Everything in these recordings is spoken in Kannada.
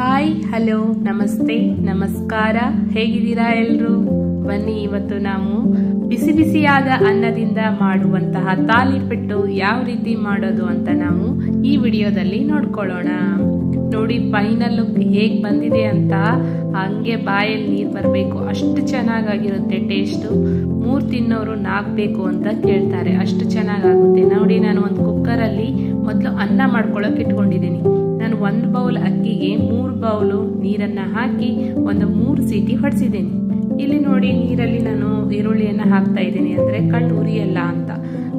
ಹಾಯ್ ಹಲೋ ನಮಸ್ತೆ ನಮಸ್ಕಾರ ಹೇಗಿದ್ದೀರಾ ಎಲ್ರು? ಬನ್ನಿ, ಇವತ್ತು ನಾವು ಬಿಸಿ ಬಿಸಿಯಾದ ಅನ್ನದಿಂದ ಮಾಡುವಂತಹ ತಾಲಿಪೆಟ್ಟು ಯಾವ ರೀತಿ ಮಾಡೋದು ಅಂತ ನಾವು ಈ ವಿಡಿಯೋದಲ್ಲಿ ನೋಡ್ಕೊಳ್ಳೋಣ. ನೋಡಿ ಫೈನಲ್ ಲುಕ್ ಹೇಗೆ ಬಂದಿದೆ ಅಂತ ಹಂಗೆ ಬಾಯಲ್ಲಿ ನೀರು ಬರಬೇಕು. ಅಷ್ಟು ಚೆನ್ನಾಗಾಗಿರುತ್ತೆ ಟೇಸ್ಟು ಮೂರು ತಿನ್ನೋರು ನಾಲ್ಕು ಅಂತ ಕೇಳ್ತಾರೆ. ಅಷ್ಟು ಚೆನ್ನಾಗಾಗುತ್ತೆ. ನೋಡಿ, ನಾನು ಒಂದು ಕುಕ್ಕರಲ್ಲಿ ಮೊದಲು ಅನ್ನ ಮಾಡ್ಕೊಳ್ಳೋಕೆ ಇಟ್ಕೊಂಡಿದ್ದೀನಿ. ನಾನು ಒಂದು ಬೌಲ್ ಅಕ್ಕಿಗೆ ಮೂರು ಬೌಲು ನೀರನ್ನು ಹಾಕಿ ಒಂದು ಮೂರು ಸೀಟಿ ಹೊಡೆಸಿದ್ದೀನಿ. ಇಲ್ಲಿ ನೋಡಿ, ನೀರಲ್ಲಿ ನಾನು ಈರುಳ್ಳಿಯನ್ನು ಹಾಕ್ತಾ ಇದ್ದೀನಿ. ಅಂದರೆ ಕಣ್ಣು ಉರಿಯಲ್ಲ ಅಂತ.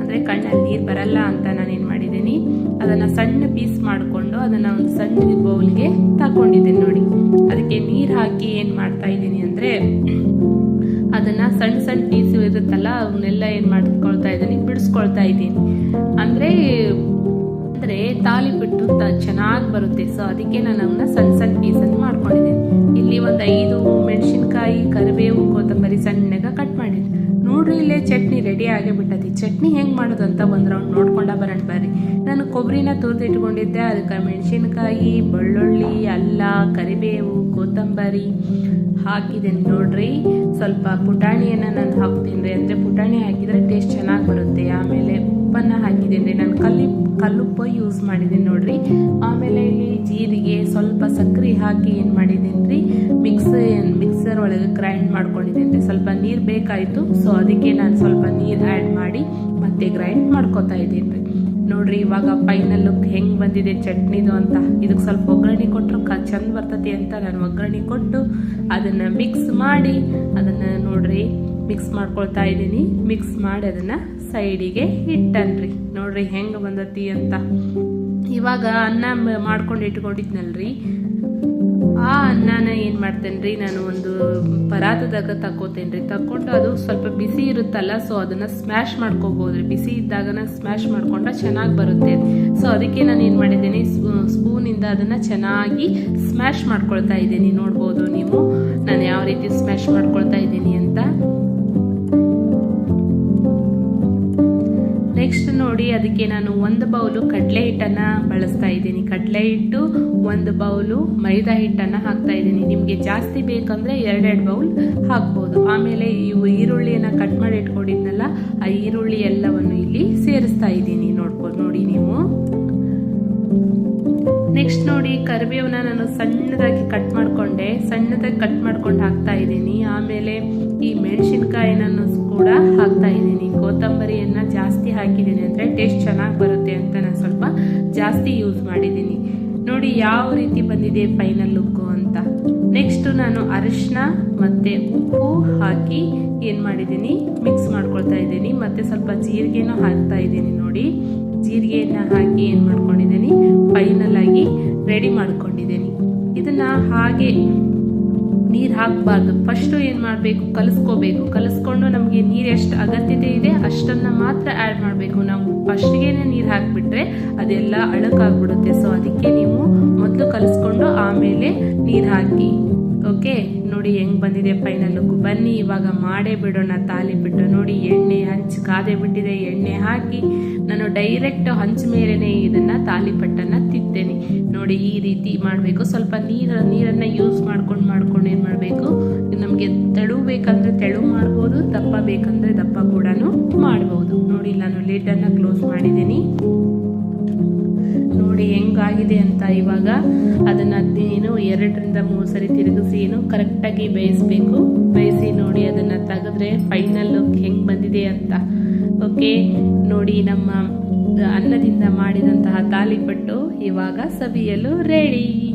ಅಂದರೆ ಕಣ್ಣಲ್ಲಿ ನೀರು ಬರಲ್ಲ ಅಂತ ನಾನು ಏನು ಮಾಡಿದ್ದೀನಿ. ಅದನ್ನು ಸಣ್ಣ ಪೀಸ್ ಮಾಡಿಕೊಂಡು ಅದನ್ನು ಒಂದು ಸಣ್ಣ ಬೌಲ್ಗೆ ತಗೊಂಡಿದ್ದೀನಿ ನೋಡಿ. ಅದಕ್ಕೆ ನೀರು ಹಾಕಿ ಏನು ಮಾಡ್ತಾ ಇದ್ದೀನಿ ಅಂದರೆ ಅದನ್ನು ಸಣ್ಣ ಸಣ್ಣ ಪೀಸು ಇರುತ್ತಲ್ಲ, ಅವನ್ನೆಲ್ಲ ಏನು ಮಾಡ್ಕೊಳ್ತಾ ಇದ್ದೀನಿ, ಬಿಡಿಸ್ಕೊಳ್ತಾ ಇದ್ದೀನಿ. ಅಂದರೆ ಅಂದರೆ ತಾಲಿಪಿಟ್ಟು ಚೆನ್ನಾಗಿ ಬರುತ್ತೆ. ಸೊ ಅದಕ್ಕೆ ನಾನು ಅವನ್ನ ಸಣ್ಣ ಸಣ್ಣ ಪೀಸನ್ನು ಮಾಡ್ಕೊಂಡಿದ್ದೀನಿ. ಇಲ್ಲಿ ಒಂದು ಐದು ಮೆಣಸಿನ್ಕಾಯಿ, ಕರಿಬೇವು, ಕೊತ್ತಂಬರಿ ಸಣ್ಣಗೆ ಆಗೇ ಬಿಟ್ಟತಿ. ಚಟ್ನಿ ಹೆಂಗೆ ಮಾಡೋದು ಅಂತ ಒಂದು ರೌಂಡ್ ನೋಡ್ಕೊಂಡ ಬರೋಣ ಬರ್ರಿ. ನಾನು ಕೊಬ್ಬರಿನ ತುರಿದು ಇಟ್ಕೊಂಡಿದ್ದೆ ಅದಕ್ಕೆ ಮೆಣಸಿನ್ಕಾಯಿ, ಬೆಳ್ಳುಳ್ಳಿ, ಅಲ್ಲ, ಕರಿಬೇವು, ಕೊತ್ತಂಬರಿ ಹಾಕಿದ್ದೀನಿ ನೋಡ್ರಿ. ಸ್ವಲ್ಪ ಪುಟಾಣಿಯನ್ನು ನಾನು ಹಾಕ್ತೀನಿ ರೀ. ಅಂದರೆ ಪುಟಾಣಿ ಹಾಕಿದರೆ ಟೇಸ್ಟ್ ಚೆನ್ನಾಗಿ ಬರುತ್ತೆ. ಆಮೇಲೆ ಉಪ್ಪನ್ನು ಹಾಕಿದ್ದೀನಿ ರೀ. ನಾನು ಕಲ್ಲಿ, ಕಲ್ಲುಪ್ಪು ಯೂಸ್ ಮಾಡಿದ್ದೀನಿ ನೋಡ್ರಿ. ಆಮೇಲೆ ಇಲ್ಲಿ ಜೀರಿಗೆ ಸ್ವಲ್ಪ ಸಕ್ಕರೆ ಹಾಕಿ ಏನು ಮಾಡಿದ್ದೀನಿ ರೀ? ಮಿಕ್ಸ್ ಒಳಗೆ ಗ್ರೈಂಡ್ ಮಾಡ್ಕೊಂಡಿದ್ದೆ ಸ್ವಲ್ಪ ನೀರು ಬೇಕಾಯಿತು. ಸೊ ಅದಕ್ಕೆ ನಾನು ಸ್ವಲ್ಪ ನೀರು ಆ್ಯಡ್ ಮಾಡಿ ಮತ್ತೆ ಗ್ರೈಂಡ್ ಮಾಡ್ಕೊತಾ ಇದ್ದೀನಿ ನೋಡ್ರಿ, ಇವಾಗ ಫೈನಲ್ ಲುಕ್ ಹೆಂಗೆ ಬಂದಿದೆ ಚಟ್ನಿದು ಅಂತ. ಇದಕ್ಕೆ ಸ್ವಲ್ಪ ಒಗ್ಗರಣೆ ಕೊಟ್ಟರು ಕ ಚಂದ ಬರ್ತತಿ ಅಂತ ನಾನು ಒಗ್ಗರಣೆ ಕೊಟ್ಟು ಅದನ್ನು ಮಿಕ್ಸ್ ಮಾಡಿ ಅದನ್ನು ನೋಡ್ರಿ ಮಿಕ್ಸ್ ಮಾಡ್ಕೊಳ್ತಾ ಇದ್ದೀನಿ. ಮಿಕ್ಸ್ ಮಾಡಿ ಅದನ್ನು ಸೈಡಿಗೆ ಇಟ್ಟನ್ರಿ. ನೋಡ್ರಿ ಹೆಂಗೆ ಬಂದತಿ ಅಂತ. ಇವಾಗ ಅನ್ನ ಮಾಡ್ಕೊಂಡು ಇಟ್ಕೊಂಡಿದ್ನಲ್ರಿ. ಆ ಅನ್ನನ ಏನು ಮಾಡ್ತೇನೆ ರೀ ನಾನು ಒಂದು ಪರಾತದಾಗ ತಕೋತೇನ್ರಿ ರೀ ಅದು ಸ್ವಲ್ಪ ಬಿಸಿ ಇರುತ್ತಲ್ಲ ಸೊ ಅದನ್ನು ಸ್ಮ್ಯಾಶ್ ಮಾಡ್ಕೋಬೋದು ರೀ ಬಿಸಿ ಇದ್ದಾಗನ ಸ್ಮ್ಯಾಶ್ ಮಾಡ್ಕೊಂಡ್ರೆ ಚೆನ್ನಾಗಿ ಬರುತ್ತೆ. ಸೊ ಅದಕ್ಕೆ ನಾನು ಏನು ಮಾಡಿದ್ದೀನಿ ಸ್ಪೂನಿಂದ ಅದನ್ನು ಚೆನ್ನಾಗಿ ಸ್ಮ್ಯಾಶ್ ಮಾಡ್ಕೊಳ್ತಾ ಇದ್ದೀನಿ. ನೋಡ್ಬೋದು ನೀವು, ನಾನು ಯಾವ ರೀತಿ ಸ್ಮ್ಯಾಶ್ ಮಾಡ್ಕೊಳ್ತಾ ಇದ್ದೀನಿ ಅಂತ. ನೆಕ್ಸ್ಟ್ ನೋಡಿ, ಅದಕ್ಕೆ ನಾನು ಒಂದು ಬೌಲು ಕಡಲೆ ಹಿಟ್ಟನ್ನು ಬಳಸ್ತಾ ಇದ್ದೀನಿ. ಕಡಲೆ ಹಿಟ್ಟು, ಒಂದು ಬೌಲು ಮೈದಾ ಹಿಟ್ಟನ್ನು ಹಾಕ್ತಾ ಇದ್ದೀನಿ. ನಿಮಗೆ ಜಾಸ್ತಿ ಬೇಕಂದರೆ ಎರಡೆರಡು ಬೌಲ್ ಹಾಕ್ಬೋದು. ಆಮೇಲೆ ಈ ಈರುಳ್ಳಿಯನ್ನು ಕಟ್ ಮಾಡಿ ಇಟ್ಕೊಂಡಿದ್ನಲ್ಲ, ಆ ಈರುಳ್ಳಿ ಎಲ್ಲವನ್ನು ಇಲ್ಲಿ ಸೇರಿಸ್ತಾ ಇದ್ದೀನಿ. ನೋಡ್ಬೋದು ನೋಡಿ ನೀವು. ನೆಕ್ಸ್ಟ್ ನೋಡಿ, ಕರಿಬೇವನ್ನ ನಾನು ಸಣ್ಣದಾಗಿ ಕಟ್ ಮಾಡಿಕೊಂಡೆ. ಸಣ್ಣದಾಗಿ ಕಟ್ ಮಾಡ್ಕೊಂಡು ಹಾಕ್ತಾ ಇದ್ದೀನಿ. ಆಮೇಲೆ ಈ ಮೆಣಸಿನ್ಕಾಯಿನನ್ನು ಕೂಡ ಹಾಕ್ತಾ ಇದ್ದೀನಿ. ಕೊತ್ತಂಬರಿಯನ್ನು ಜಾಸ್ತಿ ಹಾಕಿದ್ದೀನಿ ಅಂದರೆ ಟೇಸ್ಟ್ ಚೆನ್ನಾಗಿ ಬರುತ್ತೆ ಅಂತ ನಾನು ಸ್ವಲ್ಪ ಜಾಸ್ತಿ ಯೂಸ್ ಮಾಡಿದ್ದೀನಿ. ನೋಡಿ ಯಾವ ರೀತಿ ಬಂದಿದೆ ಫೈನಲ್ ಲುಕ್ಕು ಅಂತ. ನೆಕ್ಸ್ಟ್ ನಾನು ಅರಿಶಿನ ಮತ್ತು ಉಪ್ಪು ಹಾಕಿ ಏನು ಮಾಡಿದ್ದೀನಿ? ಮಿಕ್ಸ್ ಮಾಡ್ಕೊಳ್ತಾ ಇದ್ದೀನಿ. ಮತ್ತು ಸ್ವಲ್ಪ ಜೀರಿಗೆನೂ ಹಾಕ್ತಾ ಇದ್ದೀನಿ ನೋಡಿ. ಜೀರಿಗೆಯನ್ನು ಹಾಕಿ ಏನು ಮಾಡ್ಕೊಂಡಿದ್ದೀನಿ? ಫೈನಲ್ ಆಗಿ ರೆಡಿ ಮಾಡ್ಕೊಂಡಿದ್ದೀನಿ. ಇದನ್ನು ಹಾಗೆ ನೀರು ಹಾಕಬಾರ್ದು. ಫಸ್ಟು ಏನು ಮಾಡಬೇಕು? ಕಲಿಸ್ಕೋಬೇಕು. ಕಲಿಸ್ಕೊಂಡು ನಮಗೆ ನೀರು ಎಷ್ಟು ಅಗತ್ಯತೆ ಇದೆ ಅಷ್ಟನ್ನು ಮಾತ್ರ ಆ್ಯಡ್ ಮಾಡಬೇಕು. ನಾವು ಫಸ್ಟ್ಗೆ ನೀರು ಹಾಕಿಬಿಟ್ರೆ ಅದೆಲ್ಲ ಅಳಕಾಗ್ಬಿಡುತ್ತೆ. ಸೊ ಅದಕ್ಕೆ ನೀವು ಮೊದಲು ಕಲಿಸ್ಕೊಂಡು ಆಮೇಲೆ ನೀರು ಹಾಕಿ. ಓಕೆ ನೋಡಿ ಹೆಂಗ್ ಬಂದಿದೆ ಫೈನಲ್ ಲುಕ್ ಬನ್ನಿ, ಇವಾಗ ಮಾಡೇ ಬಿಡೋಣ. ತಾಲಿ ಬಿಟ್ಟು ನೋಡಿ, ಎಣ್ಣೆ ಹಂಚು ಕಾದೆ ಬಿಟ್ಟಿದೆ. ಎಣ್ಣೆ ಹಾಕಿ ನಾನು ಡೈರೆಕ್ಟ್ ಹಂಚು ಮೇಲೇ ಇದನ್ನು ತಾಲಿಪಟ್ಟನ್ನ ತಿತ್ತೇನೆ ನೋಡಿ ಈ ರೀತಿ ಮಾಡಬೇಕು. ಸ್ವಲ್ಪ ನೀರು, ನೀರನ್ನು ಯೂಸ್ ಮಾಡ್ಕೊಂಡು ಮಾಡ್ಕೊಂಡು ಏನು ಮಾಡಬೇಕು? ನಮಗೆ ತೆಳು ಬೇಕಂದರೆ ತೆಳು ಮಾಡ್ಬೋದು ದಪ್ಪ ಬೇಕಂದರೆ ದಪ್ಪ ಕೂಡ ಮಾಡ್ಬೋದು. ನೋಡಿ ನಾನು ಲೇಟನ್ನು ಕ್ಲೋಸ್ ಮಾಡಿದ್ದೀನಿ. ನೋಡಿ, ಹೆಂಗಾಗಿದೆ ಅಂತ ಇವಾಗ. ಅದನ್ನು ಏನು ಎರಡರಿಂದ ಮೂರು ಸರಿ ತಿರುಗಿಸಿ, ಏನು ಕರೆಕ್ಟಾಗಿ ಬೇಯಿಸ್ಬೇಕು. ಬೇಯಿಸಿ ನೋಡಿ, ಅದನ್ನು ತೆಗೆದ್ರೆ ಫೈನಲ್ ಲುಕ್ ಹೆಂಗೆ ಬಂದಿದೆ ಅಂತ. ಓಕೆ ನೋಡಿ, ನಮ್ಮ ಅನ್ನದಿಂದ ಮಾಡಿದಂತಹ ತಾಲಿಪಟ್ಟು ಇವಾಗ ಸವಿಯಲು ರೆಡಿ